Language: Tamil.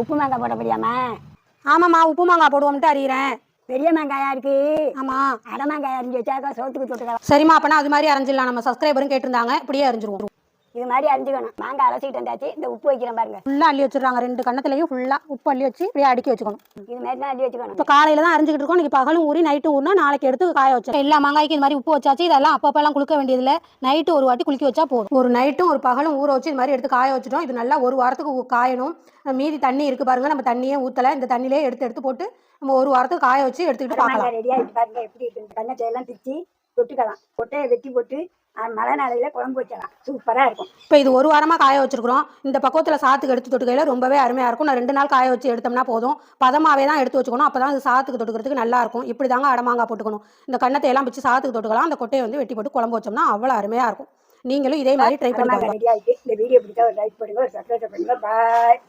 உப்பு மாங்காய் போட முடியாமா? ஆமாம்மா உப்பு மாங்காய் போடுவோம்ட்டு அறிகிறேன் பெரிய மாங்காயா இருக்கு. ஆமாம் அரை மாங்காய் அரிஞ்சு வச்சாக்கா சோத்துக்கு தொட்டுக்கலாம். சரிம்மா அப்போனா அது மாதிரி அரைஞ்சிடலாம். நம்ம சப்ஸ்கிரைபரும் கேட்டிருந்தாங்க. இப்படியே அரைஞ்சிருவோம். இது மாதிரி அரிஞ்சுக்கணும். மாங்காய் அலசிட்டு வந்தாச்சு. இந்த உப்பு வைக்கிறேன் பாருங்க. ஃபுல்லாக அள்ளி வச்சிடுறாங்க. ரெண்டு கண்ணத்துலையும் ஃபுல்லாக உப்பு அள்ளி வச்சு இப்படியே அடுக்கி வச்சுக்கணும். இது மாதிரி தான் அள்ளி வச்சுக்கணும். இப்போ காலையில் தான் அரைஞ்சிக்கிட்டு இருக்கோம். இன்னைக்கு பகலும் ஊறி நைட்டு ஊறினா நாளைக்கு எடுத்து காய வச்சோம் எல்லா மாங்காய்க்கு இந்த மாதிரி உப்பு வச்சாச்சு. இதெல்லாம் அப்பப்பெல்லாம் குளிக்க வேண்டியதில்லை. நைட்டு ஒரு வாட்டி குளிக்க வச்சா போதும். ஒரு நைட்டும் ஒரு பகலும் ஊற வச்சு இது மாதிரி எடுத்து காய வச்சுட்டோம். இது நல்லா ஒரு வாரத்துக்கு காயணும். மீதி தண்ணி இருக்குது பாருங்க. நம்ம தண்ணியே ஊற்றலை இந்த தண்ணியிலே எடுத்து எடுத்து போட்டு நம்ம ஒரு வாரத்துக்கு காய வச்சு எடுத்துக்கிட்டு பார்க்கலாம். மாங்காய் ரெடி ஆகிட்டு பாருங்க. எப்படி இருக்கு கண்ணத்தை எல்லாம் பிச்சு தொட்டுக்கலாம் கொட்டையை வெட்டி போட்டு மழை நாளையில குழம்பு வச்சலாம் சூப்பரா இருக்கும். இப்போ இது ஒரு வாரமாக காய வச்சிருக்கிறோம். இந்த பக்கத்தில் சாத்துக்கு எடுத்து தொட்டுக்கையில் ரொம்பவே அருமையாக இருக்கும். நான் ரெண்டு நாள் காய வச்சு எடுத்தோம்னா போதும். பதமாவே தான் எடுத்து வச்சுக்கணும். அப்போ தான் அது சாத்துக்கு தொட்டுக்கிறதுக்கு நல்லா இருக்கும். இப்படி தாங்க அடமாங்காய் போட்டுக்கணும். இந்த கண்ணத்தை எல்லாம் பிச்சு சாத்துக்கு தொட்டுக்கலாம். அந்த கொட்டையை வந்து வெட்டி போட்டு குழம்பு வச்சோம்னா அவ்வளோ அருமையாக இருக்கும். நீங்களும் இதே மாதிரி ட்ரை பண்ணி இந்த வீடியோ பிடிச்சா ஒரு லைக் பண்ணுங்க ஒரு சப்ஸ்கிரைப் பண்ணுங்க. பாய்